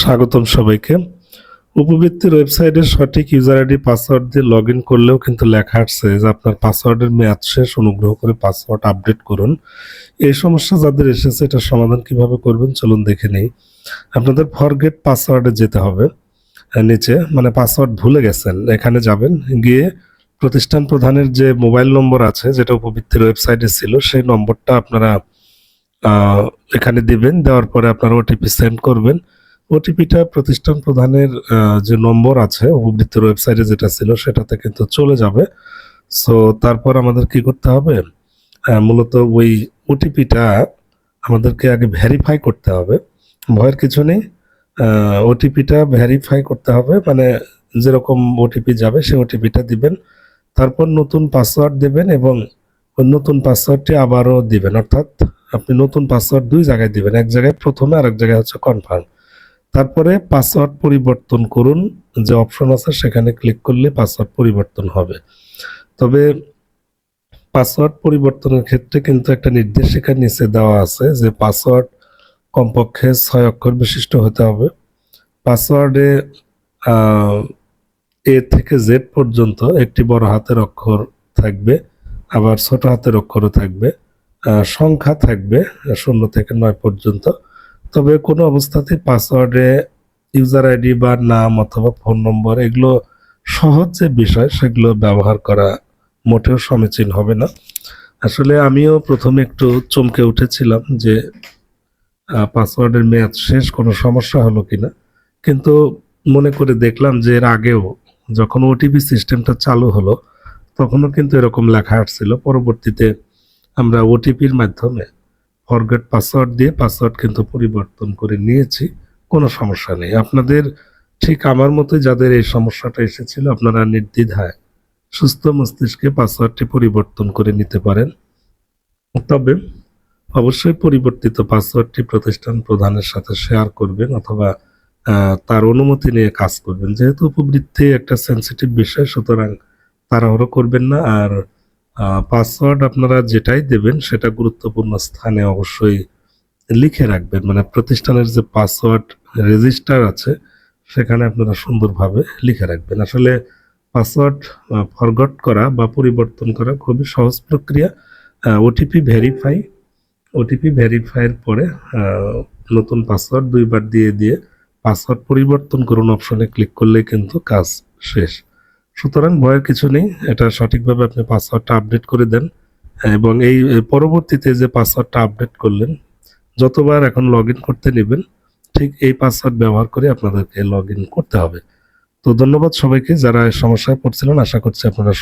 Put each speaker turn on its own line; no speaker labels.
স্বাগতম সবাইকে। উপবৃত্তির ওয়েবসাইটে সঠিক ইউজার আইডি পাসওয়ার্ড দিয়ে লগ ইন করলেও কিন্তু লেখা আসছে যে আপনার পাসওয়ার্ডের মেয়াদ শেষ, অনুগ্রহ করে পাসওয়ার্ড আপডেট করুন। এই সমস্যা যাদের এসেছে, এটার সমাধান কীভাবে করবেন, চলুন দেখে নেই। আপনাদের ফরগেট পাসওয়ার্ডে যেতে হবে। নিচে মানে পাসওয়ার্ড ভুলে গেছেন, এখানে যাবেন, গিয়ে প্রতিষ্ঠান প্রধানের যে মোবাইল নম্বর আছে, যেটা উপবৃত্তির ওয়েবসাইটে ছিল, সেই নম্বরটা আপনারা এখানে দিবেন, দেওয়ার পরে আপনারা ওটিপি সেন্ড করবেন। ওটিপিটা প্রতিষ্ঠান প্রধানের যে নম্বর আছে, উপবৃত্তির ওয়েবসাইটে যেটা ছিল, সেটাতে কিন্তু চলে যাবে। সো তারপর আমাদের কি করতে হবে? মূলত ওই ওটিপিটা আমাদেরকে আগে ভেরিফাই করতে হবে। ভয়ের কিছু নেই। ওটিপিটা ভেরিফাই করতে হবে মানে যেরকম ওটিপি যাবে, সেই ওটিপিটা দিবেন। তারপর নতুন পাসওয়ার্ড দেবেন এবং নতুন পাসওয়ার্ডটি আবারও দিবেন। অর্থাৎ আপনি নতুন পাসওয়ার্ড দুই জায়গায় দিবেন। এক জায়গায় প্রথমে আর এক জায়গায় হচ্ছে কনফার্ম তারপরে পাসওয়ার্ড পরিবর্তন করুন। যে অপশন আছে সেখানে ক্লিক করলে পাসওয়ার্ড পরিবর্তন হবে। তবে পাসওয়ার্ড পরিবর্তনের ক্ষেত্রে কিন্তু একটা নির্দেশিকা নিচে দেওয়া আছে যে পাসওয়ার্ড কমপক্ষে ছয় অক্ষর বিশিষ্ট হতে হবে। পাসওয়ার্ডে এ থেকে জেড পর্যন্ত একটি বড় হাতের অক্ষর থাকবে, আবার ছোট হাতের অক্ষরও থাকবে। সংখ্যা থাকবে শূন্য থেকে নয় পর্যন্ত। তবে কোনো অবস্থাতে পাসওয়ার্ডে ইউজার আইডি বা নাম অথবা ফোন নম্বর এগুলো সহজ যে বিষয়, সেগুলো ব্যবহার করা মোটেও সমীচীন হবে না। আসলে আমিও প্রথমে একটু চমকে উঠেছিলাম যে পাসওয়ার্ডের মেয়াদ শেষ, কোনো সমস্যা হলো কিনা। কিন্তু মনে করে দেখলাম যে এর আগেও যখন ওটিপি সিস্টেমটা চালু হলো, তখনও কিন্তু এরকম লেখা আসছিল। পরবর্তীতে আমরা ওটিপির মাধ্যমে ফরগেট পাসওয়ার্ড দিয়ে পাসওয়ার্ড কিন্তু পরিবর্তন করে নিয়েছি, কোনো সমস্যা নেই। আপনাদের ঠিক আমার মতো যাদের এই সমস্যাটা এসেছিল, আপনারা নির্দ্বিধায় সুস্থ মস্তিষ্কে পাসওয়ার্ডটি পরিবর্তন করে নিতে পারেন। তবে অবশ্যই পরিবর্তিত পাসওয়ার্ডটি প্রতিষ্ঠান প্রধানের সাথে শেয়ার করবেন অথবা তার অনুমতি নিয়ে কাজ করবেন। যেহেতু উপবৃত্তি একটা সেন্সিটিভ বিষয়, সুতরাং তাড়াহুড়ো করবেন না। আর পাসওয়ার্ড আপনারা যেটাই দেবেন সেটা গুরুত্বপূর্ণ স্থানে অবশ্যই লিখে রাখবেন। মানে প্রতিষ্ঠানের যে পাসওয়ার্ড রেজিস্টার আছে, সেখানে আপনারা সুন্দরভাবে লিখে রাখবেন। আসলে পাসওয়ার্ড ফরগট করা বা পরিবর্তন করা খুবই সহজ প্রক্রিয়া। ওটিপি ভেরিফাই ওটিপি ভেরিফাইয়ের পরে নতুন পাসওয়ার্ড দুইবার দিয়ে দিয়ে পাসওয়ার্ড পরিবর্তন করুন অপশনে ক্লিক করলেই কিন্তু কাজ শেষ। সুতরাং ভয়ের কিছু নেই। এটা সঠিকভাবে আপনি পাসওয়ার্ডটা আপডেট করে দেন এবং এই পরবর্তীতে যে পাসওয়ার্ডটা আপডেট করলেন, যতবার এখন লগ করতে নেবেন, ঠিক এই পাসওয়ার্ড ব্যবহার করে আপনাদেরকে লগ করতে হবে। তো ধন্যবাদ সবাইকে যারা সমস্যায় পড়ছিলেন। আশা করছি আপনারা